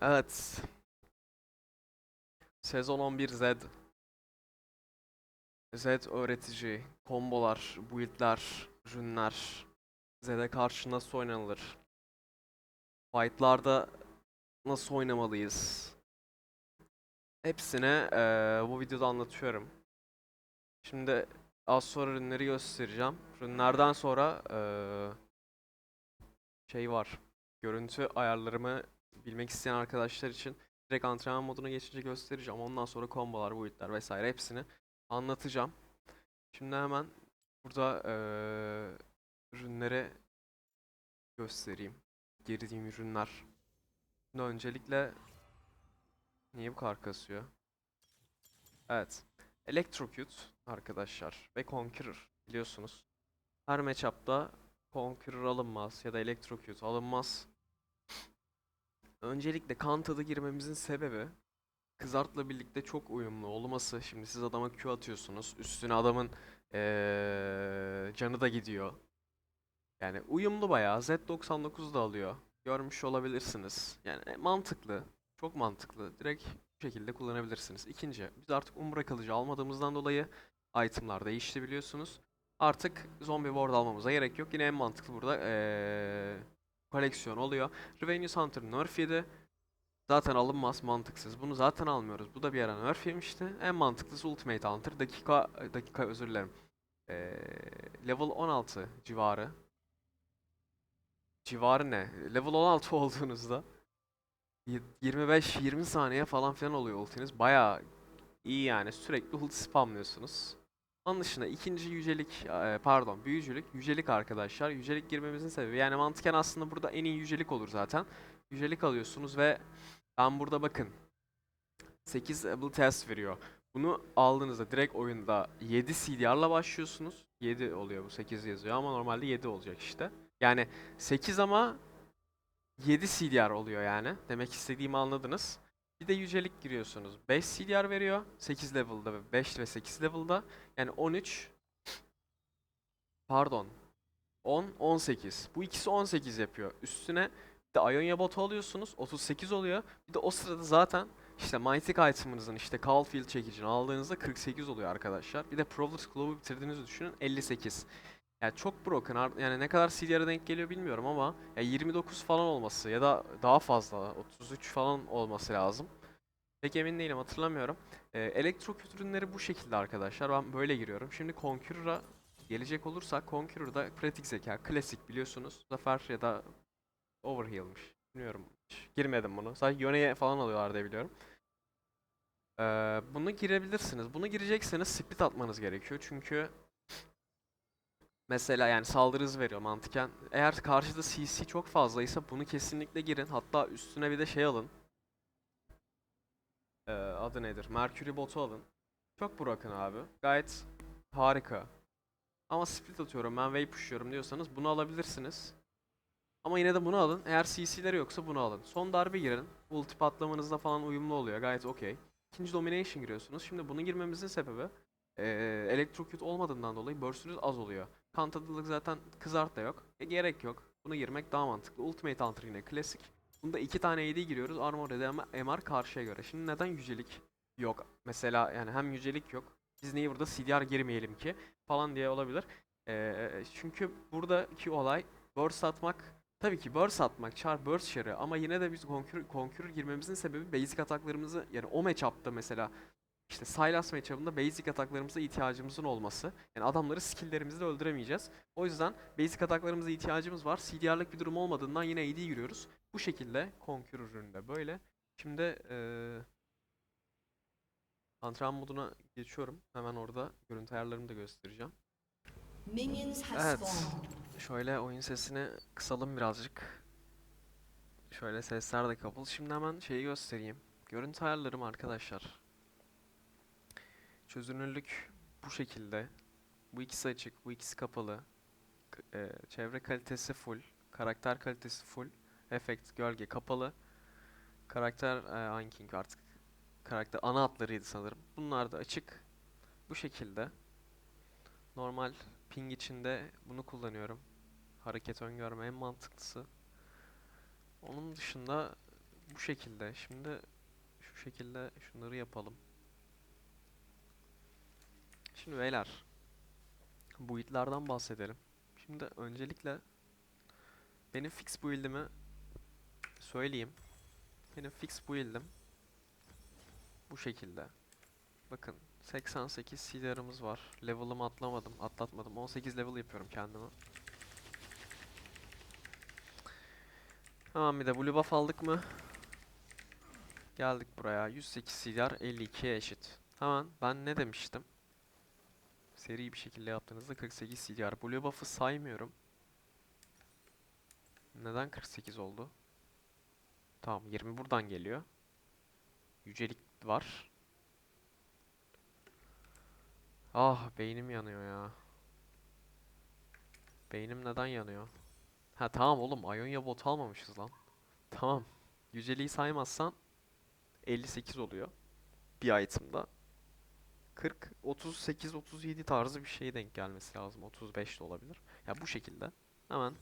Evet. Sezon 11 Z. Z öğretici, kombolar, build'ler, rünler, Z'de karşı nasıl oynanılır? Fight'larda nasıl oynamalıyız? Hepsini eee, bu videoda anlatıyorum. Şimdi az sonra rünleri göstereceğim. Rünlerden sonra eee, şey var. Görüntü ayarlarımı bilmek isteyen arkadaşlar için direkt antrenman moduna geçince göstereceğim. Ondan sonra kombolar, build'ler vesaire hepsini anlatacağım. Şimdi hemen burada eee ürünleri göstereyim. Girdiğim ürünler. Şimdi öncelikle niye bu kadar kasıyor? Evet. Electrocute arkadaşlar ve Conqueror biliyorsunuz. Her matchup'ta Conqueror alınmaz ya da Electrocute alınmaz. Öncelikle kan tadı girmemizin sebebi Kızart'la birlikte çok uyumlu olması. Şimdi siz adama Q atıyorsunuz. Üstüne adamın eee, canı da gidiyor. Yani uyumlu bayağı. Z99 da alıyor. Görmüş olabilirsiniz. Yani e, mantıklı. Çok mantıklı. Direkt bu şekilde kullanabilirsiniz. İkinci, biz artık Umbra kılıcı almadığımızdan dolayı itemlar değişti biliyorsunuz. Artık zombi ward almamıza gerek yok. Yine en mantıklı burada eee koleksiyon oluyor. Revenue Hunter nerf yedi. Zaten alınmaz, mantıksız. Bunu zaten almıyoruz. Bu da bir ara nerf yemişti. En mantıklısı Ultimate Hunter. Dakika, dakika özür dilerim. Ee, level 16 civarı. Civarı ne? Level 16 olduğunuzda 25-20 saniye falan filan oluyor ultiniz. Bayağı iyi yani. Sürekli ulti spamlıyorsunuz. Onun dışında ikinci yücelik, e, pardon büyücülük, yücelik arkadaşlar. Yücelik girmemizin sebebi yani mantıken aslında burada en iyi yücelik olur zaten. Yücelik alıyorsunuz ve ben burada bakın 8 able test veriyor. Bunu aldığınızda direkt oyunda 7 CDR'la başlıyorsunuz. 7 oluyor bu 8 yazıyor ama normalde 7 olacak işte. Yani 8 ama 7 CDR oluyor yani. Demek istediğimi anladınız. Bir de yücelik giriyorsunuz. 5 CDR veriyor. 8 level'da ve 5 ve 8 level'da. Yani 13 pardon 10 18. Bu ikisi 18 yapıyor. Üstüne bir de Ionia botu alıyorsunuz. 38 oluyor. Bir de o sırada zaten işte Mythic item'ınızın işte Caulfield çekicini aldığınızda 48 oluyor arkadaşlar. Bir de Providence Globe'u bitirdiğinizi düşünün 58. Yani çok broken. Yani ne kadar CDR'a denk geliyor bilmiyorum ama ya 29 falan olması ya da daha fazla 33 falan olması lazım. Pek emin değilim hatırlamıyorum. Ee, elektro ürünleri bu şekilde arkadaşlar. Ben böyle giriyorum. Şimdi Conqueror'a gelecek olursak Conqueror'da pratik zeka, klasik biliyorsunuz. Zafer ya da Overheal'mış. Bilmiyorum. Girmedim bunu. Sadece Yone'ye falan alıyorlar diye biliyorum. Ee, bunu girebilirsiniz. Bunu girecekseniz split atmanız gerekiyor. Çünkü mesela yani saldırı hızı veriyor mantıken. Eğer karşıda CC çok fazlaysa bunu kesinlikle girin. Hatta üstüne bir de şey alın. Ee, adı nedir? Mercury botu alın. Çok bırakın abi. Gayet harika. Ama split atıyorum ben wave pushluyorum diyorsanız bunu alabilirsiniz. Ama yine de bunu alın. Eğer CC'leri yoksa bunu alın. Son darbe girin. Ulti patlamanızda falan uyumlu oluyor. Gayet okey. İkinci domination giriyorsunuz. Şimdi bunu girmemizin sebebi eee electrocute olmadığından dolayı burst'ünüz az oluyor. Kan tadılık zaten kızart da yok. E, gerek yok. Bunu girmek daha mantıklı. Ultimate Hunter yine klasik. Bunda iki tane AD giriyoruz. Armor da MR karşıya göre. Şimdi neden yücelik yok? Mesela yani hem yücelik yok. Biz niye burada CDR girmeyelim ki? Falan diye olabilir. Eee, çünkü buradaki olay burst atmak Tabii ki burst atmak, char burst şarı ama yine de biz Conqueror, Conqueror girmemizin sebebi basic ataklarımızı yani o matchup'ta mesela işte Sylas matchup'ında basic ataklarımıza ihtiyacımızın olması. Yani adamları skill'lerimizle öldüremeyeceğiz. O yüzden basic ataklarımıza ihtiyacımız var. CDR'lık bir durum olmadığından yine AD giriyoruz. Bu şekilde Conqueror üründe böyle. Şimdi eee antrenman moduna geçiyorum. Hemen orada görüntü ayarlarımı da göstereceğim. Evet. Şöyle oyun sesini kısalım birazcık. Şöyle sesler de kapalı. Şimdi hemen şeyi göstereyim. Görüntü ayarlarım arkadaşlar. Çözünürlük bu şekilde. Bu ikisi açık, bu ikisi kapalı. K- e, çevre kalitesi full. Karakter kalitesi full. Efekt, gölge kapalı. Karakter e, Anking artık. Karakter ana hatlarıydı sanırım. Bunlar da açık. Bu şekilde. Normal ping içinde bunu kullanıyorum. Hareket öngörme en mantıklısı. Onun dışında bu şekilde. Şimdi şu şekilde şunları yapalım. Şimdi beyler build'lerden bahsedelim. Şimdi öncelikle benim fix build'imi söyleyeyim. Benim fix build'im bu şekilde. Bakın 88 CDR'ımız var. Level'ımı atlamadım, atlatmadım. 18 level yapıyorum kendime. Tamam bir de blue buff aldık mı? Geldik buraya. 108 CDR 52'ye eşit. Hemen ben ne demiştim? Seri bir şekilde yaptığınızda 48 CDR. Blue buff'ı saymıyorum. Neden 48 oldu? Tamam 20 buradan geliyor. Yücelik var. Ah beynim yanıyor ya. Beynim neden yanıyor? Ha tamam oğlum Ionia bot almamışız lan. Tamam. Yüceliği saymazsan 58 oluyor. Bir item'da. 40, 38, 37 tarzı bir şeye denk gelmesi lazım. 35 de olabilir. Ya bu şekilde. Hemen.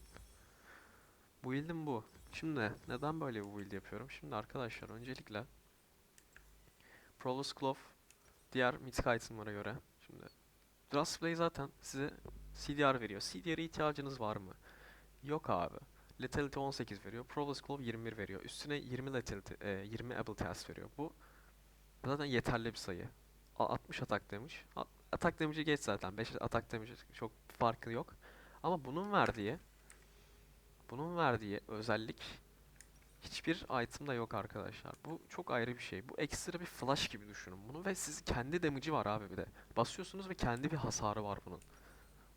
Build'im bu. Şimdi neden böyle bir build yapıyorum? Şimdi arkadaşlar öncelikle Prowler's Glove diğer mythic item'lara göre. Şimdi Dust Play zaten size CDR veriyor. CDR'e ihtiyacınız var mı? Yok abi. Lethality 18 veriyor. Prowler's Glove 21 veriyor. Üstüne 20 Lethality, e, 20 Ability Test veriyor. Bu zaten yeterli bir sayı. A- 60 atak demiş. Atak damage'i geç zaten. 5 atak damage çok farkı yok. Ama bunun verdiği bunun verdiği özellik hiçbir item'da yok arkadaşlar. Bu çok ayrı bir şey. Bu ekstra bir flash gibi düşünün bunu ve siz kendi damage'i var abi bir de. Basıyorsunuz ve kendi bir hasarı var bunun.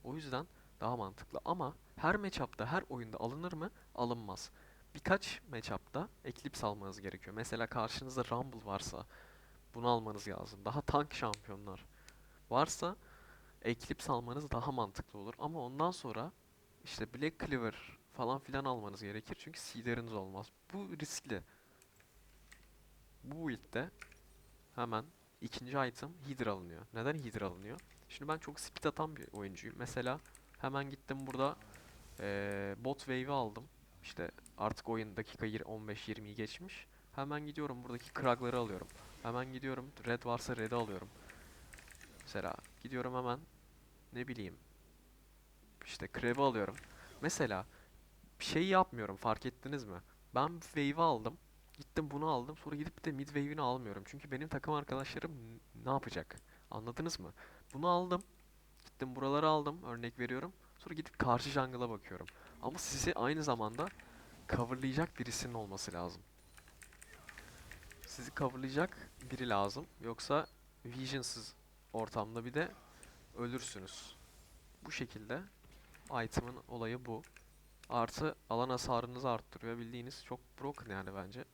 O yüzden daha mantıklı ama her matchup'ta, her oyunda alınır mı? Alınmaz. Birkaç matchup'ta Eclipse almanız gerekiyor. Mesela karşınızda Rumble varsa bunu almanız lazım. Daha tank şampiyonlar varsa Eclipse almanız daha mantıklı olur. Ama ondan sonra işte Black Clover falan filan almanız gerekir. Çünkü seeder'ınız olmaz. Bu riskli. Bu build'de hemen ikinci item Hydra alınıyor. Neden Hydra alınıyor? Şimdi ben çok speed atan bir oyuncuyum. Mesela hemen gittim burada eee, bot wave'i aldım. İşte artık oyun dakika yir- 15-20'yi geçmiş. Hemen gidiyorum buradaki kragları alıyorum. Hemen gidiyorum red varsa red'i alıyorum. Mesela gidiyorum hemen ne bileyim işte Krev'i alıyorum. Mesela bir şey yapmıyorum fark ettiniz mi? Ben wave'i aldım. Gittim bunu aldım. Sonra gidip de mid wave'ini almıyorum. Çünkü benim takım arkadaşlarım ne yapacak? Anladınız mı? Bunu aldım. Gittim buraları aldım. Örnek veriyorum. Sonra gidip karşı jungle'a bakıyorum. Ama sizi aynı zamanda coverlayacak birisinin olması lazım. Sizi coverlayacak biri lazım. Yoksa visionsız ortamda bir de ölürsünüz. Bu şekilde item'ın olayı bu. Artı alan hasarınızı arttırıyor. Bildiğiniz çok broken yani bence.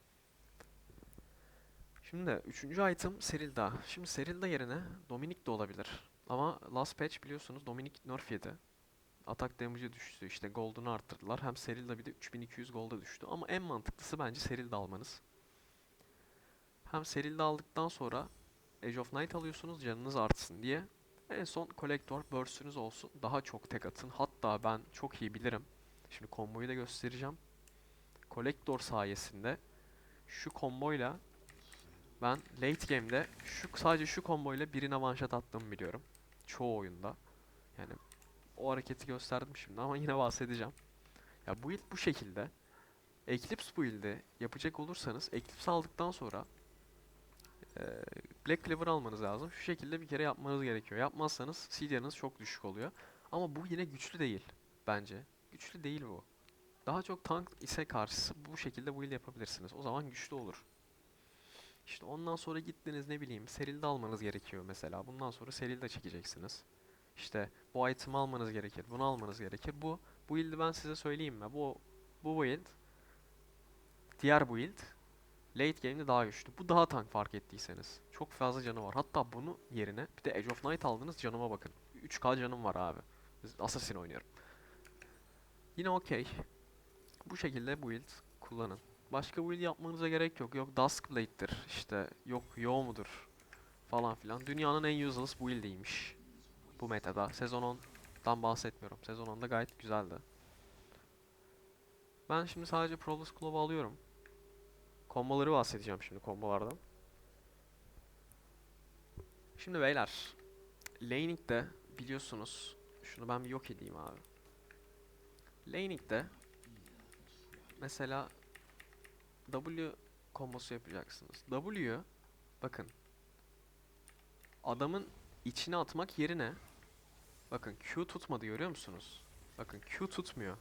Şimdi üçüncü item Serilda. Şimdi Serilda yerine Dominic de olabilir. Ama last patch biliyorsunuz Dominic nerf yedi. Atak damage'ı düştü. İşte gold'unu arttırdılar. Hem Serilda bir de 3200 gold'a düştü. Ama en mantıklısı bence Serilda almanız. Hem Serilda aldıktan sonra Age of Night alıyorsunuz canınız artsın diye. En son Collector Burst'ünüz olsun. Daha çok tek atın. Hatta ben çok iyi bilirim. Şimdi komboyu da göstereceğim. Collector sayesinde şu komboyla ben late game'de şu sadece şu komboyla birine shot attığımı biliyorum. Çoğu oyunda. Yani o hareketi gösterdim şimdi ama yine bahsedeceğim. Ya bu build bu şekilde. Eclipse build'i yapacak olursanız Eclipse aldıktan sonra Black Clover almanız lazım. Şu şekilde bir kere yapmanız gerekiyor. Yapmazsanız CDR'ınız çok düşük oluyor. Ama bu yine güçlü değil bence. Güçlü değil bu. Daha çok tank ise karşısı bu şekilde build yapabilirsiniz. O zaman güçlü olur. İşte ondan sonra gittiniz ne bileyim Seril'de almanız gerekiyor mesela. Bundan sonra Seril'de çekeceksiniz. İşte bu item almanız gerekir. Bunu almanız gerekir. Bu bu build'i ben size söyleyeyim mi? Bu bu build diğer build late game'de daha güçlü. Bu daha tank fark ettiyseniz. Çok fazla canı var. Hatta bunu yerine bir de Edge of Night aldınız canıma bakın. 3k canım var abi. Assassin oynuyorum. Yine okey. Bu şekilde build kullanın. Başka build yapmanıza gerek yok. Yok Duskblade'dir işte yok Yo mudur falan filan. Dünyanın en useless build'iymiş. Bu metada. Sezon 10'dan bahsetmiyorum. Sezon 10'da gayet güzeldi. Ben şimdi sadece Prowler's Glove alıyorum. Komboları bahsedeceğim şimdi kombolardan. Şimdi beyler. Laning'de biliyorsunuz. Şunu ben bir yok edeyim abi. Laning'de mesela W kombosu yapacaksınız. W bakın adamın içine atmak yerine bakın Q tutmadı görüyor musunuz? Bakın Q tutmuyor.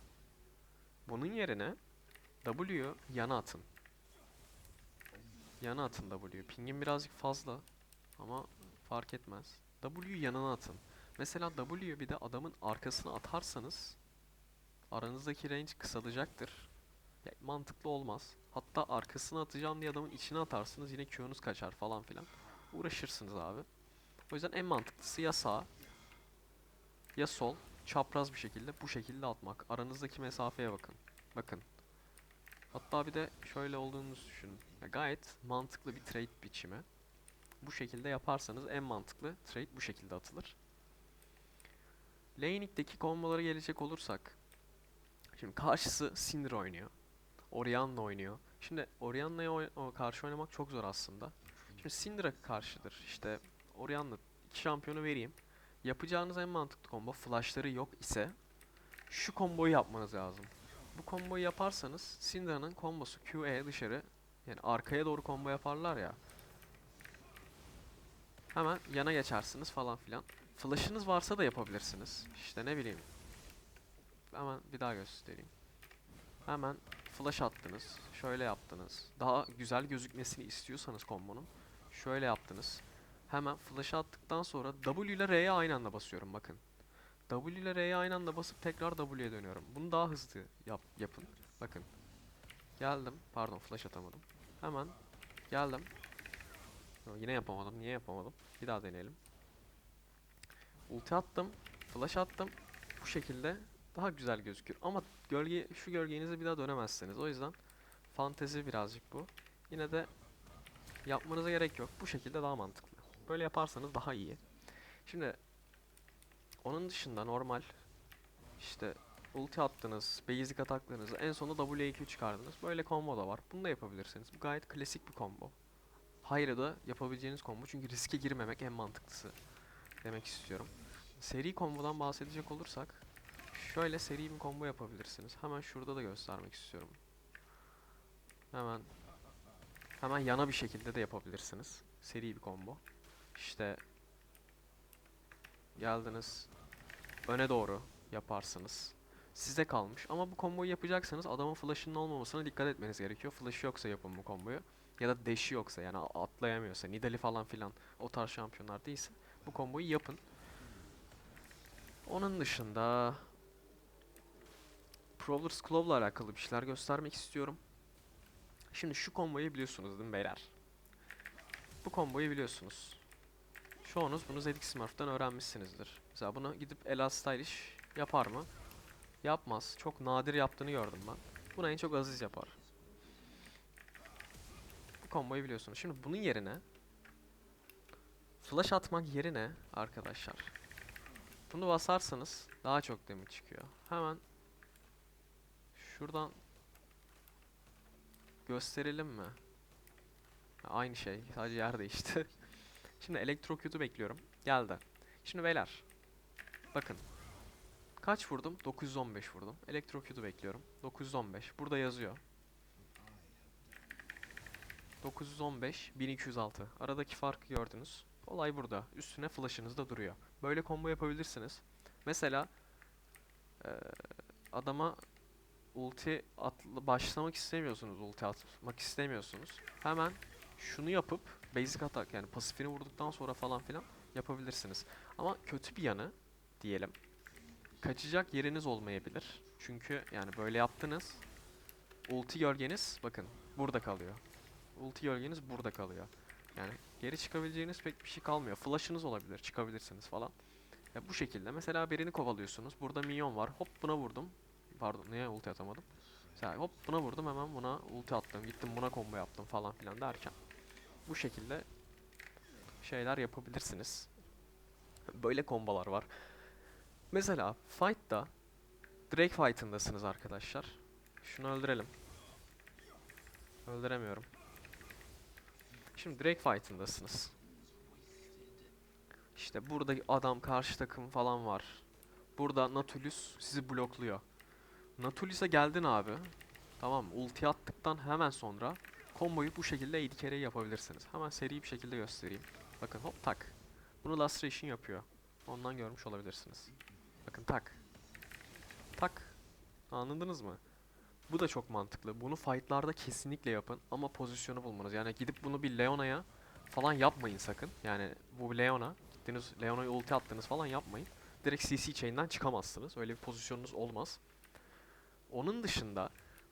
Bunun yerine W yana atın. Yana atın W. Pingin birazcık fazla ama fark etmez. W yanına atın. Mesela W bir de adamın arkasına atarsanız aranızdaki range kısalacaktır. Ya, mantıklı olmaz. Hatta arkasına atacağım diye adamın içine atarsınız yine Q'nuz kaçar falan filan. Uğraşırsınız abi. O yüzden en mantıklısı ya sağ ya sol çapraz bir şekilde bu şekilde atmak. Aranızdaki mesafeye bakın. Bakın. Hatta bir de şöyle olduğunu düşünün. Ya gayet mantıklı bir trade biçimi. Bu şekilde yaparsanız en mantıklı trade bu şekilde atılır. Laning'deki kombolara gelecek olursak. Şimdi karşısı Syndra oynuyor. Orianna oynuyor. Şimdi Orianna'ya oy- karşı oynamak çok zor aslında. Şimdi Syndra karşıdır. İşte Orianna iki şampiyonu vereyim. Yapacağınız en mantıklı combo flashları yok ise şu komboyu yapmanız lazım. Bu komboyu yaparsanız Syndra'nın kombosu QE dışarı yani arkaya doğru combo yaparlar ya. Hemen yana geçersiniz falan filan. Flash'ınız varsa da yapabilirsiniz. İşte ne bileyim. Hemen bir daha göstereyim. Hemen flash attınız. Şöyle yaptınız. Daha güzel gözükmesini istiyorsanız kombonun. Şöyle yaptınız. Hemen flash attıktan sonra W ile R'ye aynı anda basıyorum bakın. W ile R'ye aynı anda basıp tekrar W'ye dönüyorum. Bunu daha hızlı yap, yapın. Bakın. Geldim. Pardon flash atamadım. Hemen geldim. Yo, yine yapamadım. Niye yapamadım? Bir daha deneyelim. Ulti attım. Flash attım. Bu şekilde daha güzel gözükür. Ama gölge şu gölgenize bir daha dönemezsiniz. O yüzden fantezi birazcık bu. Yine de yapmanıza gerek yok. Bu şekilde daha mantıklı. Böyle yaparsanız daha iyi. Şimdi onun dışında normal işte ulti attınız, basic ataklarınızı en sonunda W2 çıkardınız. Böyle combo da var. Bunu da yapabilirsiniz. Bu gayet klasik bir combo. Hayır da yapabileceğiniz combo çünkü riske girmemek en mantıklısı demek istiyorum. Seri kombodan bahsedecek olursak şöyle seri bir combo yapabilirsiniz. Hemen şurada da göstermek istiyorum. Hemen hemen yana bir şekilde de yapabilirsiniz. Seri bir combo. İşte geldiniz öne doğru yaparsınız. Size kalmış ama bu komboyu yapacaksanız adamın flash'ının olmamasına dikkat etmeniz gerekiyor. Flash'ı yoksa yapın bu komboyu. Ya da dash'i yoksa yani atlayamıyorsa, Nidali falan filan o tarz şampiyonlar değilse bu komboyu yapın. Onun dışında Prowler's Claw'la alakalı bir şeyler göstermek istiyorum. Şimdi şu komboyu biliyorsunuz değil mi beyler? Bu komboyu biliyorsunuz. Çoğunuz bunu ZX Smurf'tan öğrenmişsinizdir. Mesela bunu gidip Ela Stylish yapar mı? Yapmaz. Çok nadir yaptığını gördüm ben. Bunu en çok Aziz yapar. Bu komboyu biliyorsunuz. Şimdi bunun yerine Flash atmak yerine arkadaşlar bunu basarsanız daha çok damage çıkıyor. Hemen şuradan gösterelim mi? Aynı şey. Sadece yer değişti. Şimdi elektrocute'u bekliyorum. Geldi. Şimdi beyler. Bakın. Kaç vurdum? 915 vurdum. Elektrocute'u bekliyorum. 915. Burada yazıyor. 915, 1206. Aradaki farkı gördünüz. Olay burada. Üstüne flash'ınız da duruyor. Böyle combo yapabilirsiniz. Mesela eee, adama ulti atla başlamak istemiyorsunuz, ulti atmak istemiyorsunuz. Hemen şunu yapıp basic atak yani pasifini vurduktan sonra falan filan yapabilirsiniz. Ama kötü bir yanı diyelim. Kaçacak yeriniz olmayabilir. Çünkü yani böyle yaptınız. Ulti gölgeniz bakın burada kalıyor. Ulti gölgeniz burada kalıyor. Yani geri çıkabileceğiniz pek bir şey kalmıyor. Flash'ınız olabilir, çıkabilirsiniz falan. Ya bu şekilde mesela birini kovalıyorsunuz. Burada minyon var. Hop buna vurdum. Pardon niye ulti atamadım? Mesela hop buna vurdum hemen buna ulti attım. Gittim buna combo yaptım falan filan derken. Bu şekilde şeyler yapabilirsiniz. Böyle kombolar var. Mesela fight'ta Drake fight'ındasınız arkadaşlar. Şunu öldürelim. Öldüremiyorum. Şimdi Drake fight'ındasınız. İşte burada adam karşı takım falan var. Burada Nautilus sizi blokluyor. Nautilus'a geldin abi. Tamam? Ulti attıktan hemen sonra komboyu bu şekilde 7 kere yapabilirsiniz. Hemen seri bir şekilde göstereyim. Bakın hop tak. Bunu lastration yapıyor. Ondan görmüş olabilirsiniz. Bakın tak. Tak. Anladınız mı? Bu da çok mantıklı. Bunu fightlarda kesinlikle yapın ama pozisyonu bulmanız. Yani gidip bunu bir Leona'ya falan yapmayın sakın. Yani bu Leona, gittiniz Leona'ya ulti attınız falan yapmayın. Direkt CC chain'den çıkamazsınız. Öyle bir pozisyonunuz olmaz. Onun dışında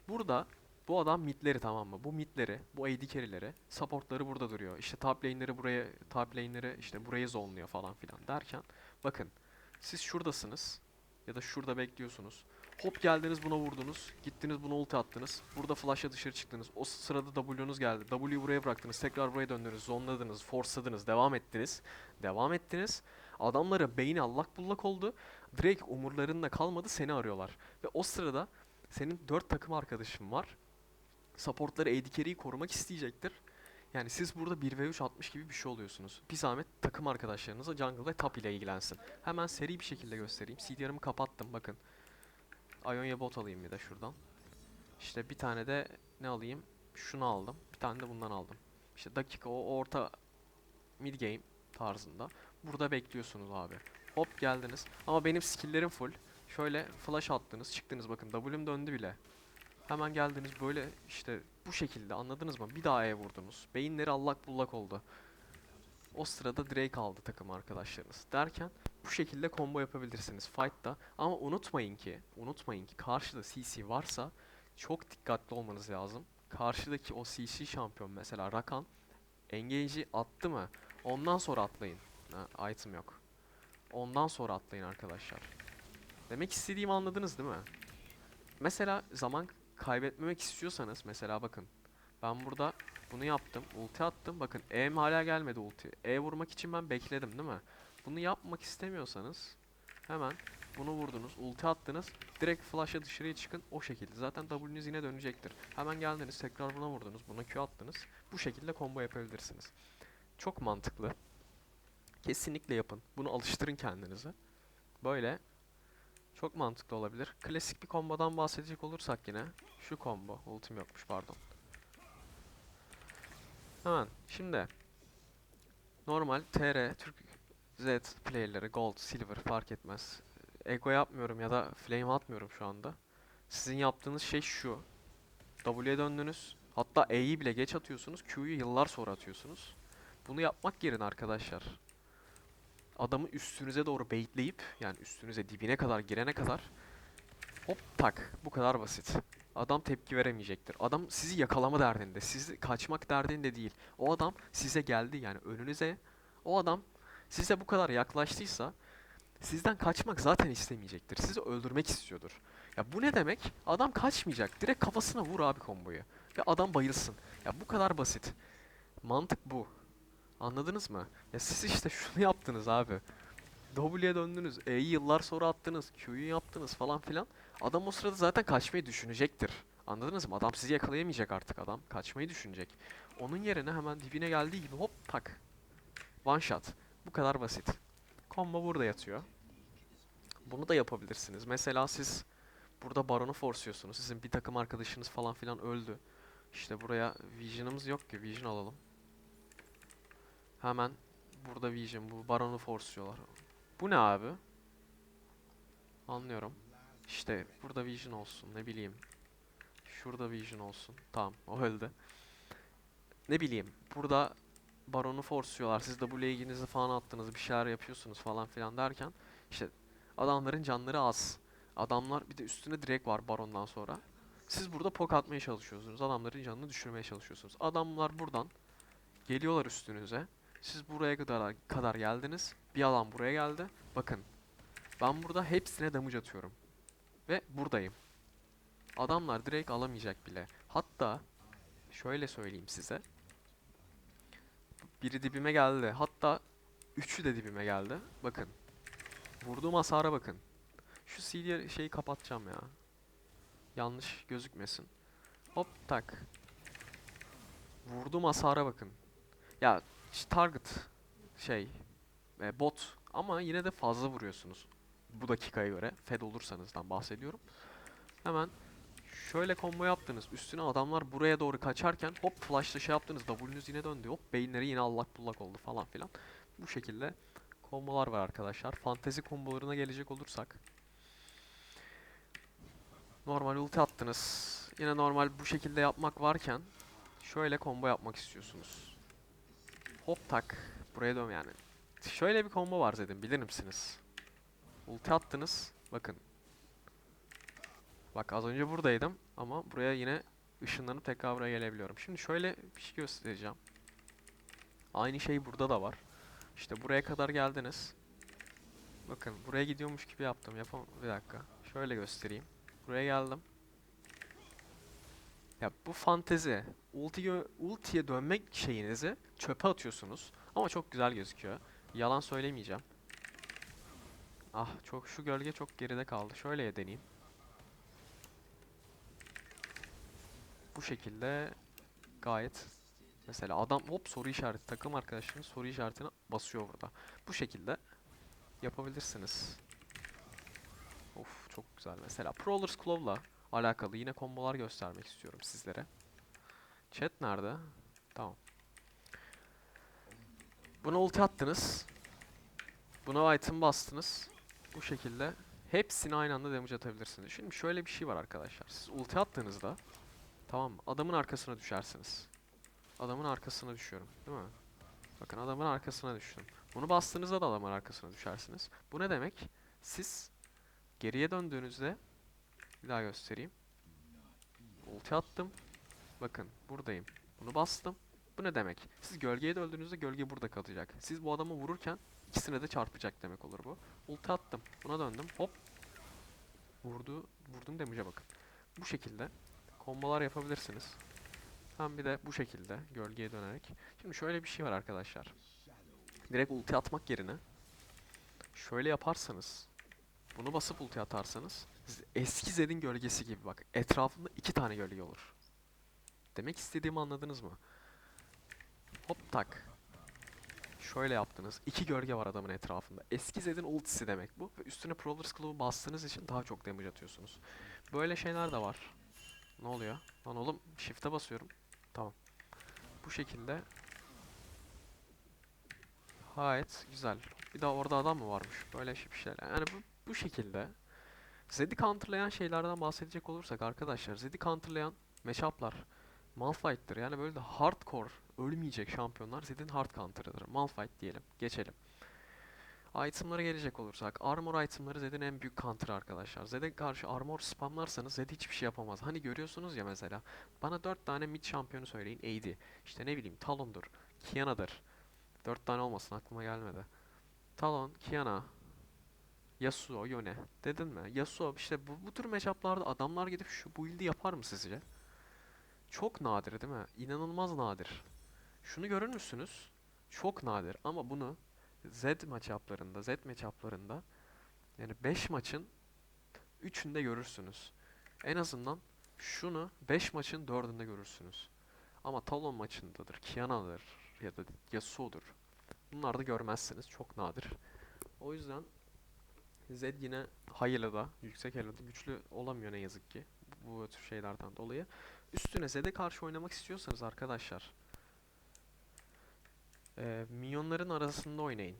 burada bu adam midleri tamam mı? Bu midleri, bu AD carry'leri, supportları burada duruyor. İşte top lane'leri buraya, top lane'leri işte buraya zonluyor falan filan derken bakın siz şuradasınız ya da şurada bekliyorsunuz. Hop geldiniz buna vurdunuz. Gittiniz buna ulti attınız. Burada flash'a dışarı çıktınız. O sırada W'nuz geldi. W'yu buraya bıraktınız. Tekrar buraya döndünüz. Zonladınız. Forceladınız. Devam ettiniz. Devam ettiniz. Adamlara beyni allak bullak oldu. Drake umurlarında kalmadı. Seni arıyorlar. Ve o sırada senin 4 takım arkadaşın var. Supportları AD korumak isteyecektir. Yani siz burada 1v3 atmış gibi bir şey oluyorsunuz. Bir zahmet takım arkadaşlarınıza jungle ve top ile ilgilensin. Hemen seri bir şekilde göstereyim. CDR'ımı kapattım bakın. Ionia bot alayım bir de şuradan. İşte bir tane de ne alayım? Şunu aldım. Bir tane de bundan aldım. İşte dakika o orta mid game tarzında. Burada bekliyorsunuz abi. Hop geldiniz. Ama benim skill'lerim full. Şöyle flash attınız, çıktınız bakın. W'm döndü bile. Hemen geldiniz böyle işte bu şekilde anladınız mı? Bir daha E vurdunuz. Beyinleri allak bullak oldu. O sırada Drake aldı takım arkadaşlarınız. Derken bu şekilde combo yapabilirsiniz fight'ta. Ama unutmayın ki, unutmayın ki karşıda CC varsa çok dikkatli olmanız lazım. Karşıdaki o CC şampiyon mesela Rakan engage'i attı mı? Ondan sonra atlayın. Ha, item yok. Ondan sonra atlayın arkadaşlar. Demek istediğimi anladınız değil mi? Mesela zaman kaybetmemek istiyorsanız mesela bakın. Ben burada bunu yaptım. Ulti attım. Bakın E'm hala gelmedi ulti. E vurmak için ben bekledim değil mi? Bunu yapmak istemiyorsanız hemen bunu vurdunuz. Ulti attınız. Direkt flash'a dışarıya çıkın. O şekilde. Zaten W'nüz yine dönecektir. Hemen geldiniz. Tekrar buna vurdunuz. Buna Q attınız. Bu şekilde combo yapabilirsiniz. Çok mantıklı. Kesinlikle yapın. Bunu alıştırın kendinize. Böyle çok mantıklı olabilir. Klasik bir kombodan bahsedecek olursak yine şu combo. Ultim yokmuş pardon. Hemen şimdi normal TR Türk Z player'ları Gold, Silver fark etmez. Ego yapmıyorum ya da flame atmıyorum şu anda. Sizin yaptığınız şey şu. W'ye döndünüz. Hatta E'yi bile geç atıyorsunuz. Q'yu yıllar sonra atıyorsunuz. Bunu yapmak yerine arkadaşlar adamı üstünüze doğru baitleyip yani üstünüze dibine kadar girene kadar hop tak bu kadar basit. Adam tepki veremeyecektir. Adam sizi yakalama derdinde, sizi kaçmak derdinde değil. O adam size geldi yani önünüze. O adam size bu kadar yaklaştıysa sizden kaçmak zaten istemeyecektir. Sizi öldürmek istiyordur. Ya bu ne demek? Adam kaçmayacak. Direkt kafasına vur abi komboyu. Ve adam bayılsın. Ya bu kadar basit. Mantık bu. Anladınız mı? Ya siz işte şunu yaptınız abi. W'ye döndünüz. E'yi yıllar sonra attınız. Q'yu yaptınız falan filan. Adam o sırada zaten kaçmayı düşünecektir. Anladınız mı? Adam sizi yakalayamayacak artık adam. Kaçmayı düşünecek. Onun yerine hemen dibine geldiği gibi hop tak. One shot. Bu kadar basit. Combo burada yatıyor. Bunu da yapabilirsiniz. Mesela siz burada baronu forsuyorsunuz. Sizin bir takım arkadaşınız falan filan öldü. İşte buraya vision'ımız yok ki. Vision alalım. Hemen burada vision. Bu baronu forsuyorlar. Bu ne abi? Anlıyorum. İşte burada vision olsun. Ne bileyim. Şurada vision olsun. Tamam. O öldü. Ne bileyim. Burada baronu forsuyorlar. Siz de bu ilginizi falan attınız. Bir şeyler yapıyorsunuz falan filan derken işte adamların canları az. Adamlar bir de üstüne direkt var barondan sonra. Siz burada pok atmaya çalışıyorsunuz. Adamların canını düşürmeye çalışıyorsunuz. Adamlar buradan geliyorlar üstünüze. Siz buraya kadar kadar geldiniz. Bir adam buraya geldi. Bakın. Ben burada hepsine damage atıyorum. Ve buradayım. Adamlar direkt alamayacak bile. Hatta şöyle söyleyeyim size. Biri dibime geldi. Hatta üçü de dibime geldi. Bakın. Vurduğum hasara bakın. Şu CD şeyi kapatacağım ya. Yanlış gözükmesin. Hop tak. Vurduğum hasara bakın. Ya ş- target şey e, bot ama yine de fazla vuruyorsunuz. Bu dakikaya göre fed olursanızdan bahsediyorum. Hemen şöyle combo yaptınız. Üstüne adamlar buraya doğru kaçarken hop flashla şey yaptınız. W'nüz yine döndü. Hop beyinleri yine allak bullak oldu falan filan. Bu şekilde kombolar var arkadaşlar. Fantezi kombolarına gelecek olursak. Normal ulti attınız. Yine normal bu şekilde yapmak varken şöyle combo yapmak istiyorsunuz. Hop tak. Buraya dön yani. Şöyle bir combo var dedim. Bilir misiniz? Ulti attınız. Bakın. Bak az önce buradaydım ama buraya yine ışınlanıp tekrar buraya gelebiliyorum. Şimdi şöyle bir şey göstereceğim. Aynı şey burada da var. İşte buraya kadar geldiniz. Bakın buraya gidiyormuş gibi yaptım. Yapam bir dakika. Şöyle göstereyim. Buraya geldim. Ya bu fantezi. Ulti gö- ultiye dönmek şeyinizi çöpe atıyorsunuz. Ama çok güzel gözüküyor. Yalan söylemeyeceğim. Ah çok şu gölge çok geride kaldı. Şöyle deneyeyim. Bu şekilde gayet mesela adam hop soru işareti takım arkadaşınız soru işaretini basıyor burada. Bu şekilde yapabilirsiniz. Of çok güzel. Mesela Prowler's Claw'la alakalı yine kombolar göstermek istiyorum sizlere. Chat nerede? Tamam. Buna ulti attınız. Buna item bastınız. Bu şekilde hepsini aynı anda damage atabilirsiniz. Şimdi şöyle bir şey var arkadaşlar. Siz ulti attığınızda tamam mı? Adamın arkasına düşersiniz. Adamın arkasına düşüyorum. Değil mi? Bakın adamın arkasına düştüm. Bunu bastığınızda da adamın arkasına düşersiniz. Bu ne demek? Siz geriye döndüğünüzde bir daha göstereyim. Ulti attım. Bakın buradayım. Bunu bastım. Bu ne demek? Siz gölgeye de gölge burada kalacak. Siz bu adamı vururken ikisine de çarpacak demek olur bu. Ulti attım. Buna döndüm. Hop. Vurdu. Vurdum damage'e bakın. Bu şekilde kombolar yapabilirsiniz. Hem bir de bu şekilde gölgeye dönerek. Şimdi şöyle bir şey var arkadaşlar. Direkt ulti atmak yerine şöyle yaparsanız bunu basıp ulti atarsanız eski Zed'in gölgesi gibi bak etrafında iki tane gölge olur. Demek istediğimi anladınız mı? Hop tak. Şöyle yaptınız. İki gölge var adamın etrafında. Eski Zed'in ultisi demek bu. Ve üstüne Prowler's Claw'u bastığınız için daha çok damage atıyorsunuz. Böyle şeyler de var. Ne oluyor? Lan oğlum shift'e basıyorum. Tamam. Bu şekilde Gayet güzel. Bir daha orada adam mı varmış? Böyle şey- bir şeyler. Yani bu, bu şekilde Zed'i counterlayan şeylerden bahsedecek olursak arkadaşlar Zed'i counterlayan matchup'lar Malphite'dir. Yani böyle de hardcore ölmeyecek şampiyonlar Zed'in hard counter'ıdır. Malphite diyelim. Geçelim. Itemlara gelecek olursak armor itemları Zed'in en büyük counter'ı arkadaşlar. Zed'e karşı armor spamlarsanız Zed hiçbir şey yapamaz. Hani görüyorsunuz ya mesela bana 4 tane mid şampiyonu söyleyin AD. İşte ne bileyim Talon'dur, Kiana'dır. 4 tane olmasın aklıma gelmedi. Talon, Kiana, Yasuo, Yone. Dedin mi? Yasuo işte bu, bu tür matchup'larda adamlar gidip şu build'i yapar mı sizce? Çok nadir değil mi? İnanılmaz nadir. Şunu görür müsünüz? Çok nadir ama bunu Z matchup'larında, Z matchup'larında yani 5 maçın 3'ünde görürsünüz. En azından şunu 5 maçın 4'ünde görürsünüz. Ama Talon maçındadır, Kiana'dır ya da Yasuo'dur. Bunları da görmezsiniz. Çok nadir. O yüzden Zed yine hayırlı da, yüksek elo da güçlü olamıyor ne yazık ki. Bu tür şeylerden dolayı. Üstüne Zed'e karşı oynamak istiyorsanız arkadaşlar eee minyonların arasında oynayın.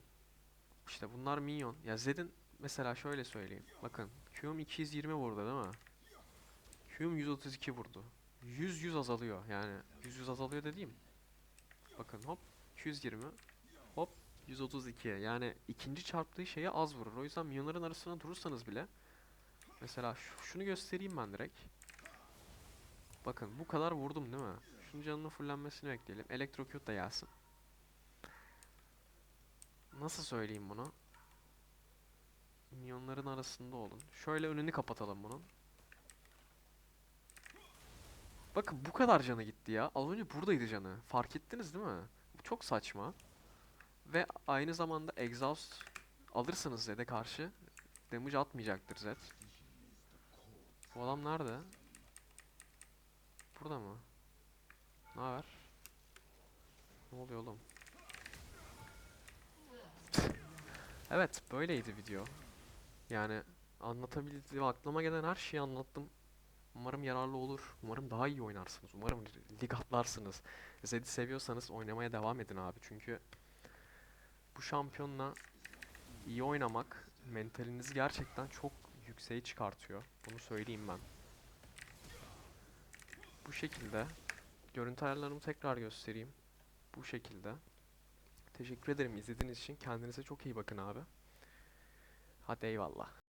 İşte bunlar minyon. Ya Zed'in mesela şöyle söyleyeyim. Bakın Q'm 220 vurdu değil mi? Q'm 132 vurdu. 100 100 azalıyor yani. 100 100 azalıyor dediğim. Bakın hop 220 hop 132 yani ikinci çarptığı şeye az vurur. O yüzden milyonların arasına durursanız bile mesela şu- şunu göstereyim ben direkt. Bakın bu kadar vurdum değil mi? Şunun canının fullenmesini bekleyelim. Electrocute da gelsin. Nasıl söyleyeyim bunu? Milyonların arasında olun. Şöyle önünü kapatalım bunun. Bakın bu kadar canı gitti ya. Az önce buradaydı canı. Fark ettiniz değil mi? Bu çok saçma. Ve aynı zamanda exhaust alırsanız Zed'e karşı damage atmayacaktır Zed. Bu adam nerede? Burada mı? Ne haber? Ne oluyor oğlum? evet, böyleydi video. Yani anlatabildiğim, aklıma gelen her şeyi anlattım. Umarım yararlı olur. Umarım daha iyi oynarsınız. Umarım lig atlarsınız. Zed'i seviyorsanız oynamaya devam edin abi. Çünkü bu şampiyonla iyi oynamak mentalinizi gerçekten çok yükseğe çıkartıyor. Bunu söyleyeyim ben. Bu şekilde görüntü ayarlarımı tekrar göstereyim. Bu şekilde. Teşekkür ederim izlediğiniz için. Kendinize çok iyi bakın abi. Hadi eyvallah.